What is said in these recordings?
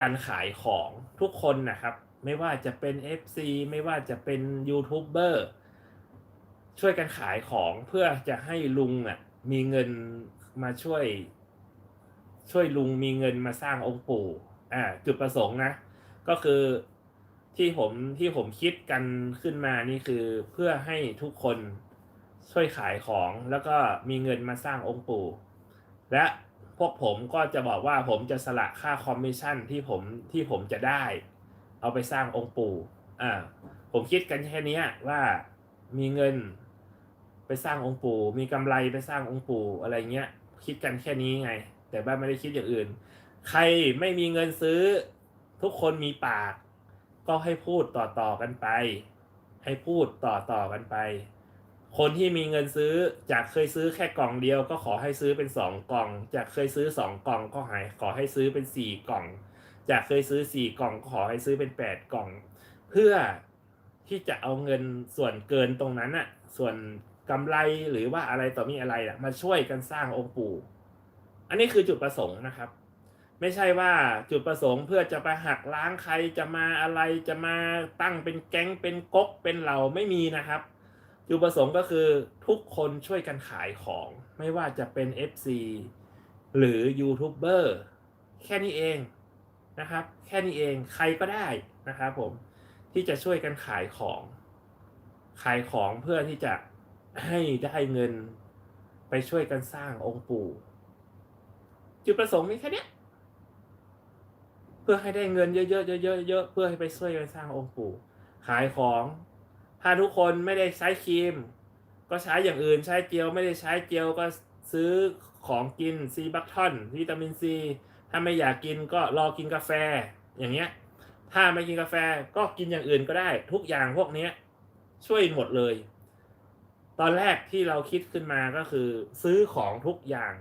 การขายของทุกคนนะครับ ไม่ว่าจะเป็น FC ไม่ว่าจะเป็นยูทูบเบอร์ช่วยกันขายของเพื่อจะให้ลุงอะมีเงินมาช่วย ช่วยลุงมีเงินมาสร้างองค์ปู่อ่าจุดประสงค์นะ ก็คือที่ผมที่ผมคิดกันขึ้นมานี่คือเพื่อให้ทุกคนช่วยขายของแล้วก็มีเงินมาสร้างองค์ปู่และ พวกผมก็จะบอกว่าผมจะสละค่าคอมมิชชั่นที่ผมที่ผมจะได้ เอาไปสร้างองค์ปู่อ่าผมคิดกันแค่นี้ว่ามีเงินไปสร้างองค์ปู่ มีกำไรไปสร้างองค์ปู่อะไรเงี้ย คิดกันแค่นี้ไง แต่บ้านไม่ได้คิดอย่างอื่น ใครไม่มีเงินซื้อ ทุกคนมีปาก ก็ให้พูดต่อต่อๆกันไป ให้พูดต่อต่อๆกันไป คนที่มีเงินซื้อจากเคยซื้อแค่กล่องเดียว ก็ขอให้ซื้อเป็นสองกล่อง จากเคยซื้อสองกล่องก็หายขอให้ซื้อเป็นสี่กล่อง จากเคยซื้อสี่กล่องก็ขอให้ซื้อเป็นแปดกล่อง เพื่อที่จะเอาเงินส่วนเกินตรงนั้นอะส่วนกำไรหรือว่าอะไรต่อมีอะไรอะมาช่วยกันสร้างองค์ปู่ อันนี้คือจุดประสงค์นะครับ ไม่ใช่ว่าจุดประสงค์เพื่อจะไปหักล้างใครจะมาอะไรจะมาตั้งเป็นแก๊งเป็นก๊กเป็นเหล่าไม่มีนะครับ จุดประสงค์ก็คือทุกคนช่วยกันขายของ ไม่ว่าจะเป็น FC หรือยูทูบเบอร์แค่นี้เองนะครับ แค่นี้เองใครก็ได้นะครับผมที่จะช่วยกันขายของ ขายของเพื่อที่จะให้ได้เงินไปช่วยกันสร้างองค์ปู่ จุดประสงค์มีแค่นี้เพื่อให้ได้เงินเยอะๆเยอะๆเยอะๆเพื่อให้ไปช่วยกันสร้างองค์ปู่ ขายของ ถ้าทุกคนไม่ได้ใช้ครีม ก็ใช้อย่างอื่นใช้เจลไม่ได้ใช้เจลก็ซื้อของกินซีบัคทอนวิตามินซีถ้าไม่อยากกินก็รอกินกาแฟอย่างเงี้ย ถ้าไม่กินกาแฟก็กินอย่างอื่นก็ได้ ทุกอย่างพวกเนี้ยช่วยหมดเลย ตอนแรกที่เราคิดขึ้นมาก็คือ ซื้อของทุกอย่าง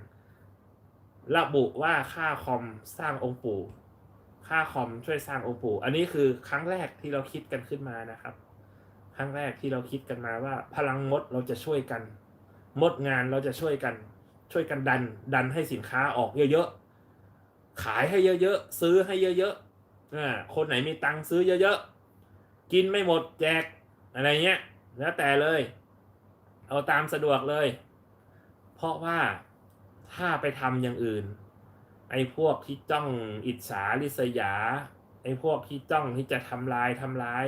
ระบุว่าค่าคอมสร้างองค์ปู่ ค่าคอมช่วยสร้างองค์ปู่ อันนี้คือครั้งแรกที่เราคิดกันขึ้นมานะครับ ครั้งแรกที่เราคิดกันมาว่า พลังมดเราจะช่วยกัน มดงานเราจะช่วยกัน ช่วยกันดัน ดันให้สินค้าออกเยอะๆขายให้เยอะๆซื้อให้เยอะๆอคนไหนมีตังค์ซื้อเยอะๆกินไม่หมดแจกอะไรเงี้ยแล้วแต่เลย เอาตามสะดวกเลย เพราะว่าถ้าไปทำอย่างอื่น ไอ้พวกที่จ้องอิจฉาริษยา ไอ้พวกที่จ้องที่จะทำลายทำร้าย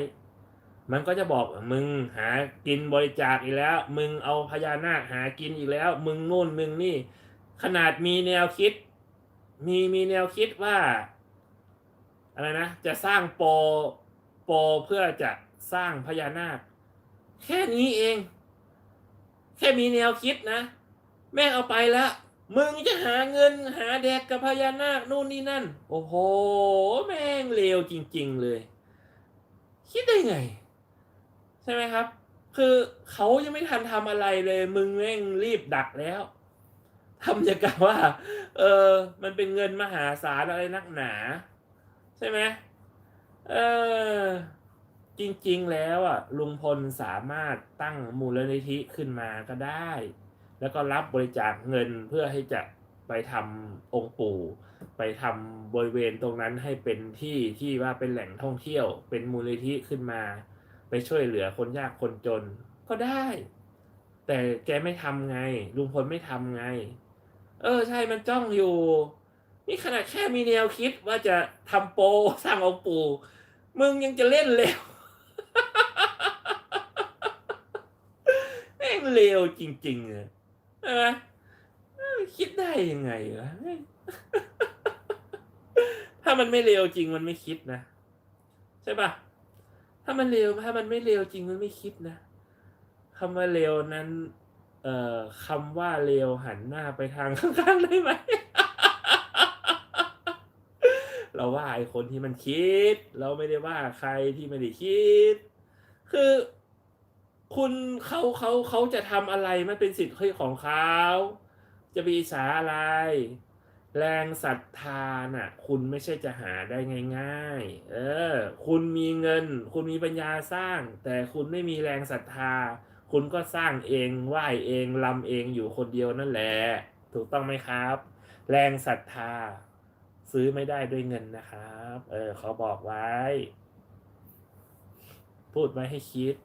มันก็จะบอกมึงหากินบริจาคอีกแล้ว มึงเอาพญานาคหากินอีกแล้ว มึงนู่นมึงนี่ ขนาดมีแนวคิด มีมีแนวคิดว่าอะไรนะจะสร้างโปโปเพื่อจะสร้างพญานาค แค่นี้เอง แค่มีแนวคิดนะ แม่งเอาไปแล้วมึงจะหาเงินหาแดกกับพญานาคนู่นนี่นั่น โอ้โห แม่งเลวจริง ๆ เลย คิดได้ไง ช่ไหมครับ คือเขายังไม่ทันทำอะไรเลย มึงแม่งรีบดักแล้วทำอย่างกับว่า เออ มันเป็นเงินมหาศาลอะไรนักหนา ใช่ไหมเออ จริงๆแล้วอะ ลุงพลสามารถตั้งมูลนิธิขึ้นมาก็ได้ แล้วก็รับบริจาคเงินเพื่อให้จะไปทำองค์ปู่ ไปทำบริเวณตรงนั้นให้เป็นที่ที่ว่าเป็นแหล่งท่องเที่ยว เป็นมูลนิธิขึ้นมา ไปช่วยเหลือคนยากคนจนก็ได้ แต่แกไม่ทำไง ลุงพลไม่ทำไง เออใช่มันจ้องอยู่ นี่ขนาดแค่มีแนวคิดว่าจะทำโปรสร้างองปู่มึงยังจะเล่นเร็วแม่งเลวจริงๆเลยใช่ไหมคิดได้ยังไงวะถ้ามันไม่เลวจริงมันไม่คิดนะ ใช่ปะ ถ้ามันเลวถ้ามันไม่เลวจริงมันไม่คิดนะคำว่าเลวนั้น เอ่อคำว่าเลวหันหน้าไปทางข้างๆได้ไหมเราว่าไอ้คนที่มันคิด เราไม่ได้ว่าใครที่ไม่ได้คิด คือคุณเขาเขาเขาจะทำอะไรมันเป็นสิทธิ์ของเขาจะมีสาอะไร แรงศรัทธาน่ะ คุณไม่ใช่จะหาได้ง่าย ๆ เออ คุณมีเงิน คุณมีปัญญาสร้าง แต่คุณไม่มีแรงศรัทธา คุณก็สร้างเองไหว้เองลำเองอยู่คนเดียวนั่นแหละ ถูกต้องไหมครับ แรงศรัทธา ซื้อไม่ได้ด้วยเงินนะครับ เออเขาบอกไว้ พูดไว้ให้คิด